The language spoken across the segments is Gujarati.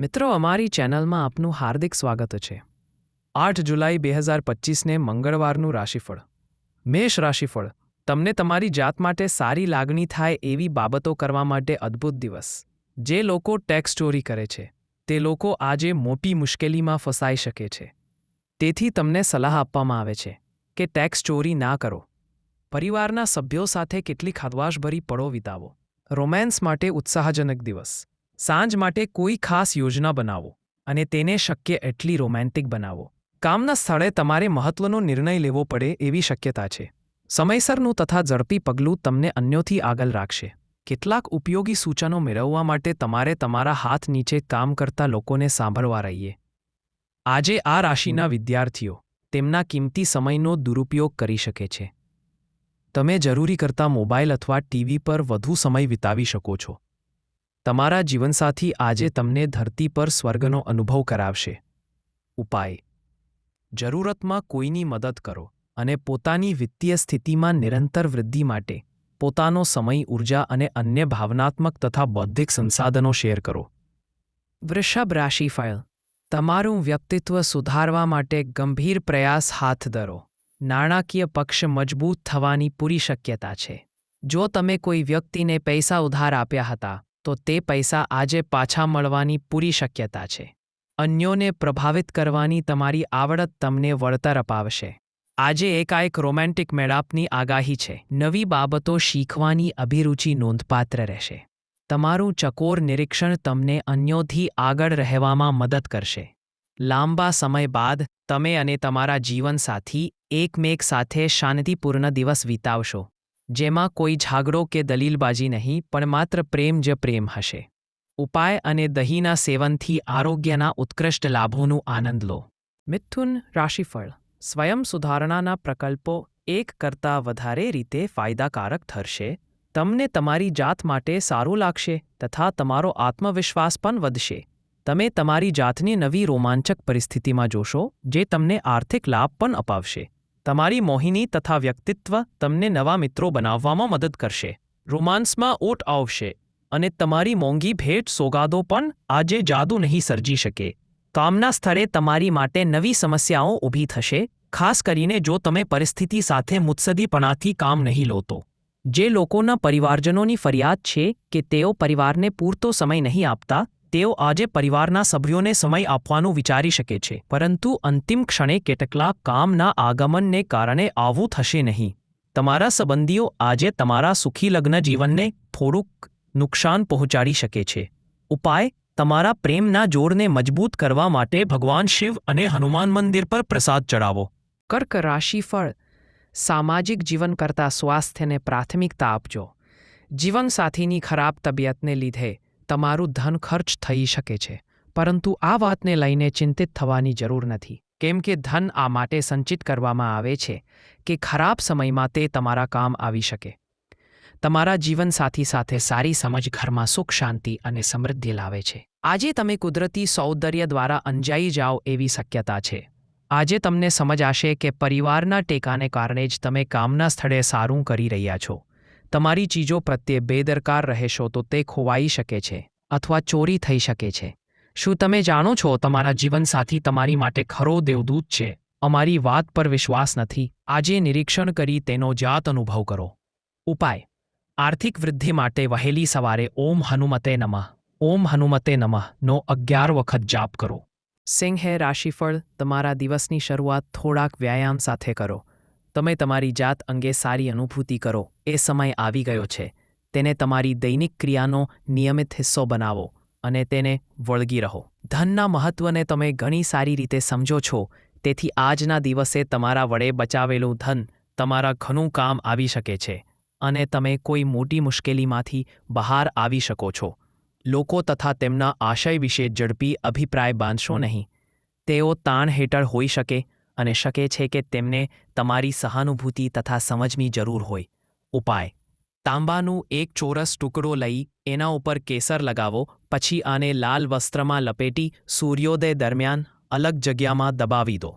મિત્રો, અમારી ચેનલમાં આપનું હાર્દિક સ્વાગત છે. આઠ જુલાઈ બે હજાર પચીસને મંગળવારનું રાશિફળ. મેષ રાશિફળ. તમને તમારી જાત માટે સારી લાગણી થાય એવી બાબતો કરવા માટે અદ્ભુત દિવસ. જે લોકો ટેક્સ ચોરી કરે છે. તે લોકો આજે મોટી મુશ્કેલીમાં ફસાઈ શકે છે. તેથી તમને સલાહ આપવામાં આવે છે કે ટેક્સ ચોરી ના કરો. પરિવારના સભ્યો સાથે કેટલીક હદવાશભરી પળો વિતાવો. રોમેન્સ માટે ઉત્સાહજનક દિવસ. સાંજ માટે કોઈ ખાસ યોજના બનાવો અને તેને શક્ય એટલી રોમેન્ટિક બનાવો. કામના સ્થળે તમારે મહત્વનો નિર્ણય લેવો પડે એવી શક્યતા છે. સમયસરનું તથા ઝડપી પગલું તમને અન્યોથી આગળ રાખશે. કેટલાક ઉપયોગી સૂચનો મેળવવા માટે તમારે તમારા હાથ નીચે કામ કરતા લોકોને સાંભળવા રહીએ. આજે આ રાશિના વિદ્યાર્થીઓ તેમના કિંમતી સમયનો દુરુપયોગ કરી શકે છે. તમે જરૂરી કરતાં મોબાઈલ અથવા ટીવી પર વધુ સમય વિતાવી શકો છો. તમારા જીવનસાથી આજે તમને ધરતી પર સ્વર્ગનો અનુભવ કરાવશે. ઉપાય. જરૂરતમાં કોઈની મદદ કરો અને પોતાની વિત્તીય સ્થિતિમાં નિરંતર વૃદ્ધિ માટે પોતાનો સમય ઊર્જા અને અન્ય ભાવનાત્મક તથા બૌદ્ધિક સંસાધનો શેર કરો. વૃષભ રાશિફળ તમારું વ્યક્તિત્વ સુધારવા માટે ગંભીર પ્રયાસ હાથ ધરો. નાણાકીય પક્ષ મજબૂત થવાની પૂરી શક્યતા છે. જો તમે કોઈ વ્યક્તિને પૈસા ઉધાર આપ્યા હતા તો તે પૈસા આજે પાછા મળવાની પૂરી શક્યતા છે. અન્યોને પ્રભાવિત કરવાની તમારી આવડત તમને વળતર અપાવશે. આજે એકાએક રોમેન્ટિક મેળાપની આગાહી છે. નવી બાબતો શીખવાની અભિરુચિ નોંધપાત્ર રહેશે. તમારું ચકોર નિરીક્ષણ તમને અન્યોથી આગળ રહેવામાં મદદ કરશે. લાંબા સમય બાદ તમે અને તમારા જીવનસાથી એકમેક સાથે શાંતિપૂર્ણ દિવસ વિતાવશો. જેમાં કોઈ ઝાગડો કે દલીલબાજી નહીં, પણ માત્ર પ્રેમ જ પ્રેમ હશે. ઉપાય અને દહીંના સેવનથી આરોગ્યના ઉત્કૃષ્ટ લાભોનું આનંદ લો. મિથુન રાશિફળ. સ્વયં સુધારણાના પ્રકલ્પો એક કરતાં વધારે રીતે ફાયદાકારક ઠરશે તમને તમારી જાત માટે સારું લાગશે તથા તમારો આત્મવિશ્વાસ પણ વધશે. તમે તમારી જાતને નવી રોમાંચક પરિસ્થિતિમાં જોશો, જે તમને આર્થિક લાભ પણ અપાવશે. તમારી મોહિની તથા વ્યક્તિત્વ તમને નવા મિત્રો બનાવવામાં મદદ કરશે. રોમાન્સમાં ઓટ આવશે અને તમારી મોંઘી ભેટ સોગાદો પણ આજે જાદુ નહીં સર્જી શકે. કામના સ્થળે તમારી માટે નવી સમસ્યાઓ ઊભી થશે, ખાસ કરીને જો તમે પરિસ્થિતિ સાથે મુત્સદીપણાથી કામ નહીં લો તો જે લોકોના પરિવારજનોની ફરિયાદ છે કે તેઓ પરિવારને પૂરતો સમય નહીં આપતા તેઓ આજે પરિવારના સભ્યોને સમય આપવાનું વિચારી શકે છે, પરંતુ અંતિમ ક્ષણે કેટલાક કામના આગમનને કારણે આવું થશે નહીં. તમારા સંબંધીઓ આજે તમારા સુખી લગ્ન જીવનને થોડુંક નુકસાન પહોંચાડી શકે છે. ઉપાય, તમારા પ્રેમના જોરને મજબૂત કરવા માટે ભગવાન શિવ અને હનુમાન મંદિર પર પ્રસાદ ચડાવો કર્ક રાશિફળ સામાજિક જીવન કરતાં સ્વાસ્થ્યને પ્રાથમિકતા આપજો. જીવનસાથીની ખરાબ તબિયતને લીધે તમારું ધન ખર્ચ થઈ શકે છે, પરંતુ આ વાતને લઈને ચિંતિત થવાની જરૂર નથી. કેમ કે ધન આ માટે સંચિત કરવામાં આવે છે કે ખરાબ સમયમાં તે તમારા કામ આવી શકે. તમારા જીવનસાથી સાથે સારી સમજ ઘરમાં સુખ, શાંતિ અને સમૃદ્ધિ લાવે છે. આજે તમે કુદરતી સૌંદર્ય દ્વારા અંજાઈ જાઓ એવી શક્યતા છે. આજે તમને સમજ આવશે કે પરિવારના ટેકાને કારણે જ તમે કામના સ્થળે સારું કરી રહ્યા છો. તમારી ચીજો પ્રત્યે બેદરકાર રહેશો તો તે ખોવાઈ શકે છે અથવા ચોરી થઈ શકે છે. શું તમે જાણો છો તમારા જીવનસાથી તમારી માટે ખરો દેવદૂત છે? અમારી વાત પર વિશ્વાસ નથી. આજે નિરીક્ષણ કરી તેનો જાત અનુભવ કરો. ઉપાય. આર્થિક વૃદ્ધિ માટે વહેલી સવારે ઓમ હનુમતે નમઃ. ઓમ હનુમતે નમઃ. નો અગિયાર વખત જાપ કરો. સિંહે રાશિફળ, તમારા દિવસની શરૂઆત થોડાક વ્યાયામ સાથે કરો. તમે તમારી જાત અંગે સારી અનુભૂતિ કરો. એ સમય આવી ગયો છે. તેને તમારી દૈનિક ક્રિયાનો નિયમિત હિસ્સો બનાવો અને તેને વળગી રહો. ધનના મહત્વને તમે ઘણી સારી રીતે સમજો છો. તેથી આજના દિવસે તમારા વડે બચાવેલું ધન તમારા ઘણું કામ આવી શકે છે અને તમે કોઈ મોટી મુશ્કેલીમાંથી બહાર આવી શકો છો. લોકો તથા તેમના આશય વિશે ઝડપી અભિપ્રાય બાંધશો નહીં. તેઓ તાણ હેઠળ હોઈ શકે અને શકે છે કે તેમને તમારી સહાનુભૂતિ તથા સમજની જરૂર હોય. ઉપાય. તાંબાનું એક ચોરસ ટુકડો લઈ એના ઉપર કેસર લગાવો, પછી આને લાલ વસ્ત્રમાં લપેટી સૂર્યોદય દરમિયાન અલગ જગ્યામાં દબાવી દો.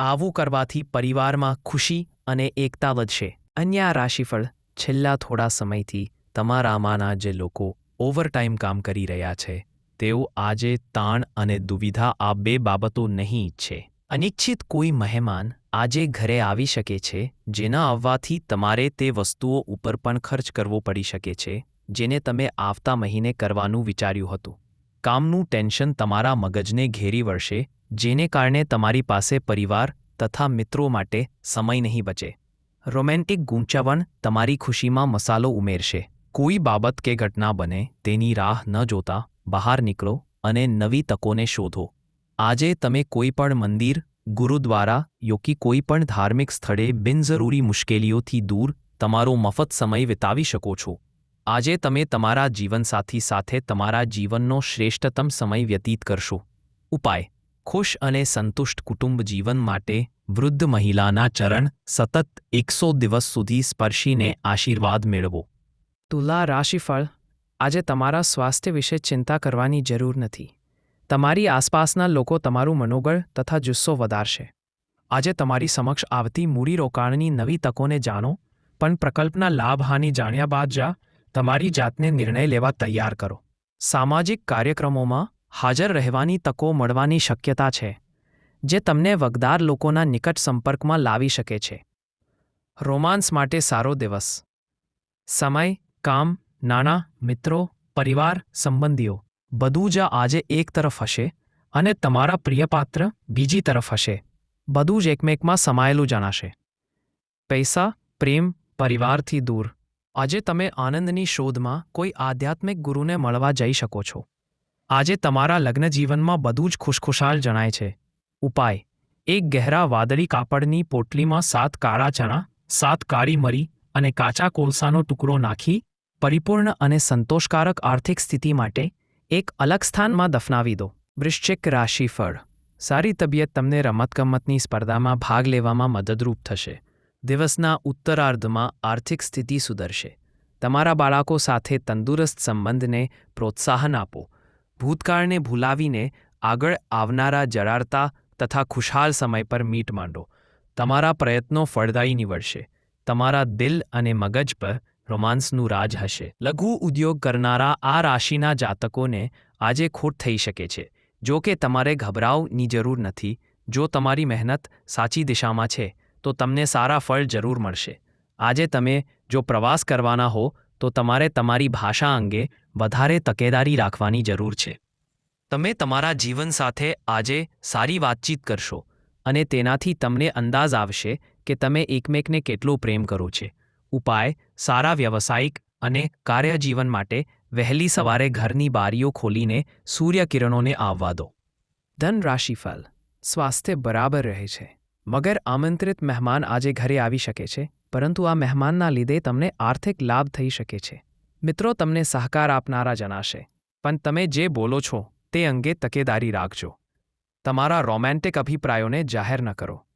આવું કરવાથી પરિવારમાં ખુશી અને એકતા વધશે. અન્ય રાશિફળ છેલ્લા થોડા સમયથી તમારામાંના જે લોકો ઓવરટાઈમ કામ કરી રહ્યા છે, તેઓ આજે તાણ અને દુવિધા આ બે બાબતો નહીં ઈચ્છે. અનિચ્છિત કોઈ મહેમાન આજે ઘરે આવી શકે છે, જેના આવવાથી તમારે તે વસ્તુઓ ઉપર પણ ખર્ચ કરવો પડી શકે છે, જેને તમે આવતા મહિને કરવાનું વિચાર્યું હતું. કામનું ટેન્શન તમારા મગજને ઘેરી વળશે, જેને કારણે તમારી પાસે પરિવાર તથા મિત્રો માટે સમય નહીં બચે. રોમેન્ટિક ગૂંચાવણ તમારી ખુશીમાં મસાલો ઉમેરશે. કોઈ બાબત કે ઘટના બને, તેની રાહ ન જોતા બહાર નીકળો અને નવી તકોને શોધો. આજે તમે કોઈ પણ મંદિર, ગુરુદ્વારા, યોકી કોઈ પણ ધાર્મિક સ્થળે બિનજરૂરી મુશ્કેલીઓથી દૂર તમારો મફત સમય વિતાવી શકો છો. આજે તમે તમારા જીવનસાથી સાથે તમારા જીવનનો શ્રેષ્ઠતમ સમય વ્યતીત કરશો. ઉપાય, ખુશ અને સંતુષ્ટ કુટુંબ જીવન માટે વૃદ્ધ મહિલાના ચરણ સતત એકસો દિવસ સુધી સ્પર્શીને આશીર્વાદ મેળવો. તુલા રાશિફળ, આજે તમારા સ્વાસ્થ્ય વિશે ચિંતા કરવાની જરૂર નથી. તમારી આસપાસના લોકો તમારું મનોબળ તથા જુસ્સો વધારશે. આજે તમારી સમક્ષ આવતી મૂડીરોકાણની નવી તકોને જાણો, પણ પ્રકલ્પના લાભ હાનિ જાણ્યા બાદ જા, તમારી જાતને નિર્ણય લેવા તૈયાર કરો. સામાજિક કાર્યક્રમોમાં હાજર રહેવાની તકો મળવાની શક્યતા છે, જે તમને વગદાર લોકોના નિકટ સંપર્કમાં લાવી શકે છે. રોમાન્સ માટે સારો દિવસ. સમય, કામ, નાણાં, મિત્રો, પરિવાર, સંબંધીઓ. બધું જ આજે એક તરફ હશે અને તમારા પ્રિય પાત્ર બીજી તરફ હશે. બધું જ એકમેકમાં સમાયેલું જણાશે. પૈસા, પ્રેમ, પરિવારથી દૂર. આજે તમે આનંદની શોધમાં કોઈ આધ્યાત્મિક ગુરુને મળવા જઈ શકો છો. આજે તમારા લગ્ન જીવનમાં બધું જ ખુશખુશાલ જણાય છે. ઉપાય. એક ગહેરા વાદળી કાપડની પોટલીમાં સાત કાળા ચણા, સાત કાળી મરી અને કાચા કોલસાનો ટુકડો નાખી, પરિપૂર્ણ અને સંતોષકારક આર્થિક સ્થિતિ માટે એક અલગ સ્થાનમાં દફનાવી દો. વૃશ્ચિક રાશિફળ સારી તબિયત તમને રમતગમતની સ્પર્ધામાં ભાગ લેવામાં મદદરૂપ થશે. દિવસના ઉત્તરાર્ધમાં આર્થિક સ્થિતિ સુધરશે. તમારા બાળકો સાથે તંદુરસ્ત સંબંધને પ્રોત્સાહન આપો. ભૂતકાળને ભૂલાવીને આગળ આવનારા જરારતા તથા ખુશહાલ સમય પર મીટ માંડો. તમારા પ્રયત્નો ફળદાયી નીવડશે. તમારા દિલ અને મગજ પર રોમાન્સનું રાજ હશે. લઘુ ઉદ્યોગ કરનારા આ રાશિના જાતકોને આજે ખોટ થઈ શકે છે. જો કે તમારે ગભરાવની જરૂર નથી. જો તમારી મહેનત સાચી દિશામાં છે, તો તમને સારા ફળ જરૂર મળશે. આજે તમે જો પ્રવાસ કરવાના હો, તો તમારે તમારી ભાષા અંગે વધારે તકેદારી રાખવાની જરૂર છે. તમે તમારા જીવન સાથે આજે સારી વાતચીત કરશો અને તેનાથી તમને અંદાજ આવશે કે તમે એકમેકને કેટલો પ્રેમ કરો છે. ઉપાય, સારા વ્યવસાયિક અને કાર્યજીવન માટે વહેલી સવારે ઘરની બારીઓ ખોલીને સૂર્યકિરણોને આવવા દો. ધન રાશિફળ, સ્વાસ્થ્ય બરાબર રહે છે. મગર આમંત્રિત મહેમાન આજે ઘરે આવી શકે છે, પરંતુ આ મહેમાનના લીધે તમને આર્થિક લાભ થઈ શકે છે. મિત્રો, તમને સહકાર આપનારા જણાશે. પણ તમે જે બોલો છો, તે અંગે તકેદારી રાખજો. તમારા રોમેન્ટિક અભિપ્રાયોને જાહેર ન કરો.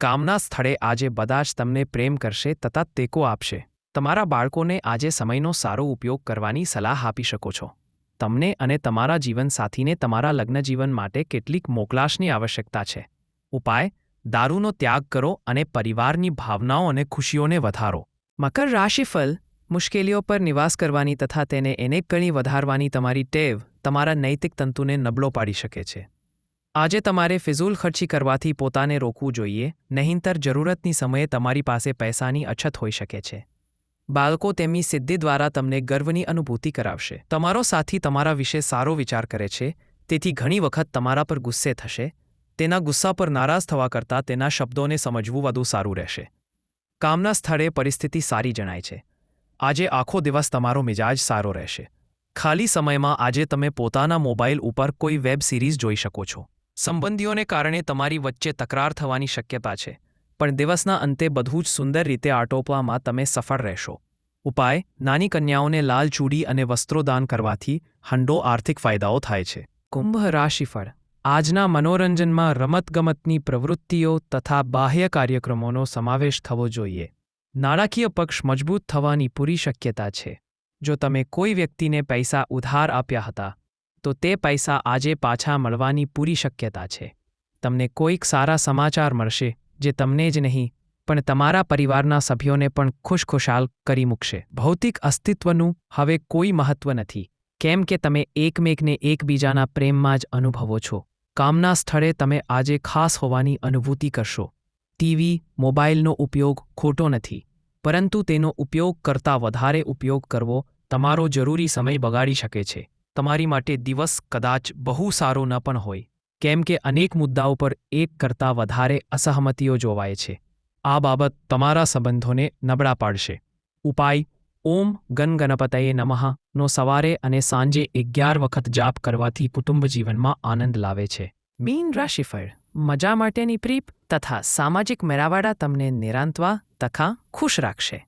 કામના સ્થળે આજે બધા જ તમને પ્રેમ કરશે તથા ટેકો આપશે. તમારા બાળકોને આજે સમયનો સારો ઉપયોગ કરવાની સલાહ આપી શકો છો. તમને અને તમારા જીવનસાથીને તમારા લગ્નજીવન માટે કેટલીક મોકલાશની આવશ્યકતા છે. ઉપાય, દારૂનો ત્યાગ કરો અને પરિવારની ભાવનાઓ અને ખુશીઓને વધારો. મકર રાશિફલ મુશ્કેલીઓ પર નિવાસ કરવાની તથા તેને એને ગણી વધારવાની તમારી ટેવ તમારા નૈતિક તંતુને નબળો પાડી શકે છે. આજે તમારે ફિઝૂલ ખર્ચી કરવાથી પોતાને રોકવું જોઈએ, નહીંતર જરૂરતની સમયે તમારી પાસે પૈસાની અછત હોઈ શકે છે. બાળકો તેમની સિદ્ધિ દ્વારા તમને ગર્વની અનુભૂતિ કરાવશે. તમારો સાથી તમારા વિશે સારો વિચાર કરે છે, તેથી ઘણી વખત તમારા પર ગુસ્સે થશે, તેના ગુસ્સા પર નારાજ થવા કરતાં તેના શબ્દોને સમજવું વધુ સારું રહેશે. કામના સ્થળે પરિસ્થિતિ સારી જણાય છે. આજે આખો દિવસ તમારો મિજાજ સારો રહેશે. ખાલી સમયમાં આજે તમે પોતાના મોબાઈલ ઉપર કોઈ વેબ સિરીઝ જોઈ શકો છો. સંબંધીઓને કારણે તમારી વચ્ચે તકરાર થવાની શક્યતા છે. પણ દિવસના અંતે બધું જ સુંદર રીતે આટોપવામાં તમે સફળ રહેશો. ઉપાય, નાની કન્યાઓને લાલ ચૂડી અને વસ્ત્રોદાન કરવાથી હંડો આર્થિક ફાયદાઓ થાય છે. કુંભ રાશિફળ. આજના મનોરંજનમાં રમતગમતની પ્રવૃત્તિઓ તથા બાહ્ય કાર્યક્રમોનો સમાવેશ થવો જોઈએ. નાણાકીય પક્ષ મજબૂત થવાની પૂરી શક્યતા છે. જો તમે કોઈ વ્યક્તિને પૈસા ઉધાર આપ્યા હતા તો તે પૈસા આજે પાછા મળવાની પૂરી શક્યતા છે. તમને કોઈક સારા સમાચાર મળશે, જે તમને જ નહીં, પણ તમારા પરિવારના સભ્યોને પણ ખુશખુશાલ કરી મૂકશે. ભૌતિક અસ્તિત્વનું હવે કોઈ મહત્વ નથી. કેમ કે તમે એકમેકને એકબીજાના પ્રેમમાં જ અનુભવો છો. કામના સ્થળે તમે આજે ખાસ હોવાની અનુભૂતિ કરશો. ટીવી, મોબાઈલનો ઉપયોગ ખોટો નથી. પરંતુ તેનો ઉપયોગ કરતાં વધારે ઉપયોગ કરવો તમારો જરૂરી સમય બગાડી શકે છે. તમારી માટે દિવસ કદાચ બહુ સારો ન પણ હોય, કેમ કે અનેક મુદ્દાઓ પર એક કરતાં વધારે અસહમતિઓ જોવાય છે. આ બાબત તમારા સંબંધોને નબળા પાડશે. ઉપાય, ઓમ ગનગણપતયે નમઃ, નો સવારે અને સાંજે અગિયાર વખત જાપ કરવાથી કુટુંબ જીવનમાં આનંદ લાવે છે. મીન રાશિફળ મજા માટેની પ્રીપ તથા સામાજિક મેળાવાડા તમને નિરાંતવા તથા ખુશ રાખશે.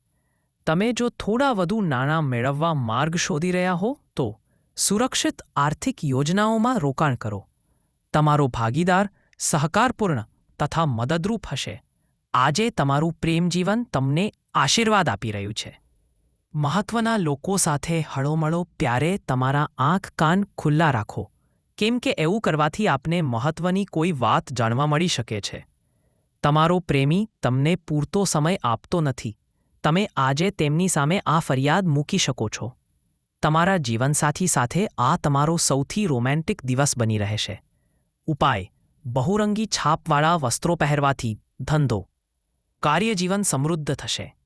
તમે જો થોડા વધુ નાણાં મેળવવા માર્ગ શોધી રહ્યા હો, તો સુરક્ષિત આર્થિક યોજનાઓમાં રોકાણ કરો. તમારો ભાગીદાર સહકારપૂર્ણ તથા મદદરૂપ હશે. આજે તમારું પ્રેમ જીવન તમને આશીર્વાદ આપી રહ્યું છે. મહત્વના લોકો સાથે હળોમળો પ્યારે તમારા આંખ કાન ખુલ્લા રાખો. કેમ કે એવું કરવાથી આપને મહત્વની કોઈ વાત જાણવા મળી શકે છે. તમારો પ્રેમી તમને પૂરતો સમય આપતો નથી. તમે આજે તેમની સામે આ ફરિયાદ મૂકી શકો છો. તમારા જીવનસાથી સાથે આ તમારો સૌથી રોમેન્ટિક દિવસ બની રહેશે. ઉપાય, બહુરંગી છાપવાળા વસ્ત્રો પહેરવાથી ધંધો. કાર્યજીવન સમૃદ્ધ થશે.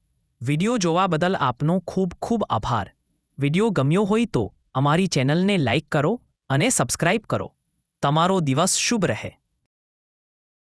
વિડિયો જોવા બદલ આપનો ખૂબ ખૂબ આભાર. વિડિયો ગમ્યો હોય તો અમારી ચેનલને લાઇક કરો અને સબસ્ક્રાઇબ કરો. તમારો દિવસ શુભ રહે.